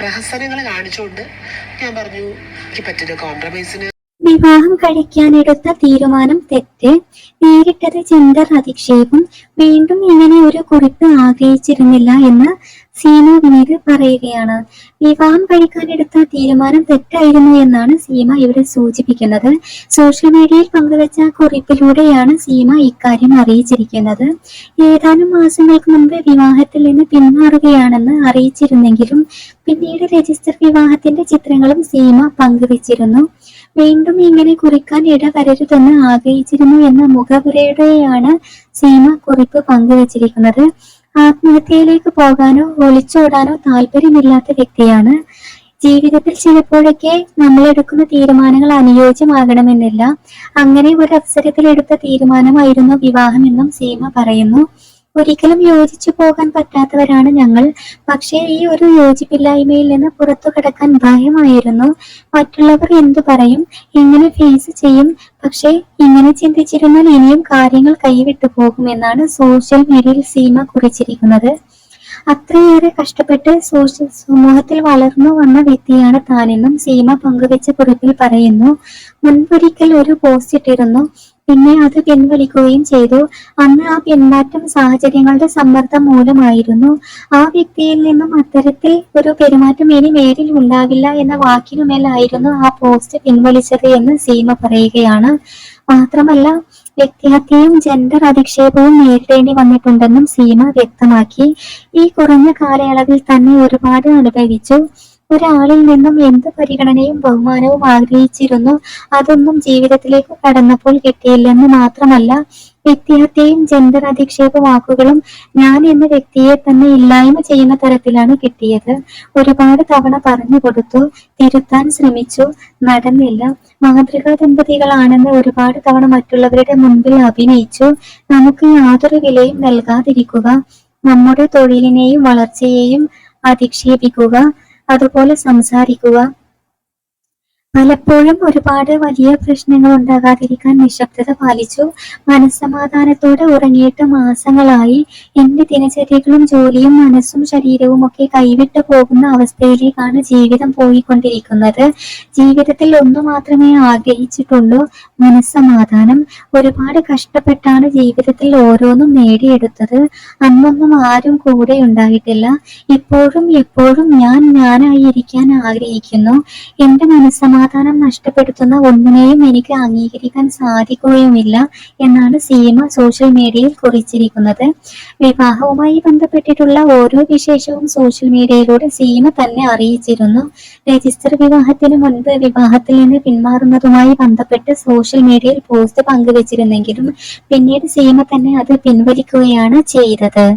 പ്രഹസനങ്ങൾ കാണിച്ചുകൊണ്ട് ഞാൻ പറഞ്ഞു എനിക്ക് പറ്റുന്ന കോംപ്രമൈസിന് വിവാഹം കഴിക്കാനെടുത്ത തീരുമാനം തെറ്റ്. നേരിട്ടത് ജെൻഡർ അധിക്ഷേപം. വീണ്ടും ഇങ്ങനെ ഒരു കുറിപ്പ് ആഗ്രഹിച്ചിരുന്നില്ല എന്ന് സീമ പിന്നീട് പറയുകയാണ് വിവാഹം കഴിക്കാൻ കഴിക്കാനെടുത്ത തീരുമാനം തെറ്റായിരുന്നു എന്നാണ് സീമ ഇവിടെ സൂചിപ്പിക്കുന്നത്. സോഷ്യൽ മീഡിയയിൽ പങ്കുവച്ച കുറിപ്പിലൂടെയാണ് സീമ ഇക്കാര്യം അറിയിച്ചിരിക്കുന്നത്. ഏതാനും മാസങ്ങൾക്ക് മുമ്പ് വിവാഹത്തിൽ നിന്ന് പിന്മാറുകയാണെന്ന് അറിയിച്ചിരുന്നെങ്കിലും പിന്നീട് രജിസ്റ്റർ വിവാഹത്തിന്റെ ചിത്രങ്ങളും സീമ പങ്കുവച്ചിരുന്നു. വീണ്ടും ഇങ്ങനെ കുറിക്കാൻ ഇടവരരുതെന്ന് ആഗ്രഹിച്ചിരുന്നു എന്ന മുഖപുരയുടെയാണ് സീമ കുറിപ്പ് പങ്കുവച്ചിരിക്കുന്നത്. ആത്മഹത്യയിലേക്ക് പോകാനോ ഒളിച്ചോടാനോ താല്പര്യമില്ലാത്ത വ്യക്തിയാണ്. ജീവിതത്തിൽ ചിലപ്പോഴൊക്കെ നമ്മൾ എടുക്കുന്ന തീരുമാനങ്ങൾ അനുയോജ്യമാകണമെന്നില്ല. അങ്ങനെ ഒരു അവസരത്തിൽ എടുത്ത തീരുമാനമായിരുന്നു വിവാഹമെന്നും സീമ പറയുന്നു. ഒരിക്കലും യോജിച്ചു പോകാൻ പറ്റാത്തവരാണ് ഞങ്ങൾ. പക്ഷേ ഈ ഒരു യോജിപ്പില്ലായ്മയിൽ നിന്ന് പുറത്തു കടക്കാൻ ഭയമായിരുന്നു. മറ്റുള്ളവർ എന്തു പറയും? എങ്ങനെ ഫേസ് ചെയ്യും. പക്ഷേ ഇങ്ങനെ ചിന്തിച്ചിരുന്നാൽ ഇനിയും കാര്യങ്ങൾ കൈവിട്ടു പോകുമെന്നാണ് സോഷ്യൽ മീഡിയയിൽ സീമ കുറിച്ചിരിക്കുന്നത്. അത്രയേറെ കഷ്ടപ്പെട്ട് സോഷ്യൽ സമൂഹത്തിൽ വളർന്നു വന്ന വ്യക്തിയാണ് താനെന്നും സീമ പങ്കുവെച്ച കുറിപ്പിൽ പറയുന്നു. മുൻപൊരിക്കൽ ഒരു പോസ്റ്റ് ഇട്ടിരുന്നു. പിന്നെ അത് പിൻവലിക്കുകയും ചെയ്തു. അന്ന് ആ പിന്മാറ്റം സാഹചര്യങ്ങളുടെ സമ്മർദ്ദം മൂലമായിരുന്നു. ആ വ്യക്തിയിൽ നിന്നും അത്തരത്തിൽ ഒരു പെരുമാറ്റം ഇനി മേലിൽ ഉണ്ടാവില്ല എന്ന വാക്കിനുമേലായിരുന്നു ആ പോസ്റ്റ് പിൻവലിച്ചത് എന്ന് സീമ പറയുകയാണ്. മാത്രമല്ല വ്യക്തിഹത്യയും ജെൻഡർ അധിക്ഷേപവും നേരിടേണ്ടി വന്നിട്ടുണ്ടെന്നും സീമ വ്യക്തമാക്കി. ഈ കുറഞ്ഞ കാലയളവിൽ തന്നെ ഒരുപാട് അനുഭവിച്ചു. ഒരാളിൽ നിന്നും എന്ത് പരിഗണനയും ബഹുമാനവും ആഗ്രഹിച്ചിരുന്നു? അതൊന്നും ജീവിതത്തിലേക്ക് കടന്നപ്പോൾ കിട്ടിയില്ലെന്ന് മാത്രമല്ല വ്യക്തിഹത്യയും ജെൻഡർ അധിക്ഷേപ വാക്കുകളും ഞാൻ എന്ന വ്യക്തിയെ തന്നെ ഇല്ലായ്മ ചെയ്യുന്ന തരത്തിലാണ് കിട്ടിയത്. ഒരുപാട് തവണ പറഞ്ഞു കൊടുത്തു തിരുത്താൻ ശ്രമിച്ചു നടന്നില്ല. മാതൃകാ ദമ്പതികളാണെന്ന് ഒരുപാട് തവണ മറ്റുള്ളവരുടെ മുൻപിൽ അഭിനയിച്ചു. നമുക്ക് യാതൊരു വിലയും നൽകാതിരിക്കുക. നമ്മുടെ തൊഴിലിനെയും വളർച്ചയെയും അധിക്ഷേപിക്കുക. അതുപോലെ സംസാരിക്കുക. പലപ്പോഴും ഒരുപാട് വലിയ പ്രശ്നങ്ങൾ ഉണ്ടാകാതിരിക്കാൻ നിശബ്ദത പാലിച്ചു. മനസ്സമാധാനത്തോടെ ഉറങ്ങിയിട്ട് മാസങ്ങളായി എന്റെ ദിനചര്യകളും ജോലിയും മനസ്സും ശരീരവും ഒക്കെ കൈവിട്ടു പോകുന്ന അവസ്ഥയിലേക്കാണ് ജീവിതം പോയിക്കൊണ്ടിരിക്കുന്നത്. ജീവിതത്തിൽ ഒന്നു മാത്രമേ ആഗ്രഹിച്ചിട്ടുള്ളൂ മനസ്സമാധാനം. ഒരുപാട് കഷ്ടപ്പെട്ടാണ് ജീവിതത്തിൽ ഓരോന്നും നേടിയെടുത്തത്. അന്നൊന്നും ആരും കൂടെ ഉണ്ടായിട്ടില്ല. ഇപ്പോഴും എപ്പോഴും ഞാൻ ഞാനായിരിക്കാൻ ആഗ്രഹിക്കുന്നു. എന്റെ മനസ്സമാധാനം നഷ്ടപ്പെടുത്തുന്ന ഒന്നിനെയും എനിക്ക് അംഗീകരിക്കാൻ സാധിക്കുകയുമില്ല എന്നാണ് സീമ സോഷ്യൽ മീഡിയയിൽ കുറിച്ചിരിക്കുന്നത്. വിവാഹവുമായി ബന്ധപ്പെട്ടിട്ടുള്ള ഓരോ വിശേഷവും സോഷ്യൽ മീഡിയയിലൂടെ സീമ തന്നെ അറിയിച്ചിരുന്നു. രജിസ്റ്റർ വിവാഹത്തിന് മുൻപ് വിവാഹത്തിൽ നിന്ന് പിന്മാറുന്നതുമായി ബന്ധപ്പെട്ട് സോഷ്യൽ മീഡിയയിൽ പോസ്റ്റ് പങ്കുവച്ചിരുന്നെങ്കിലും പിന്നീട് സീമ തന്നെ അത് പിൻവലിക്കുകയാണ് ചെയ്തത്.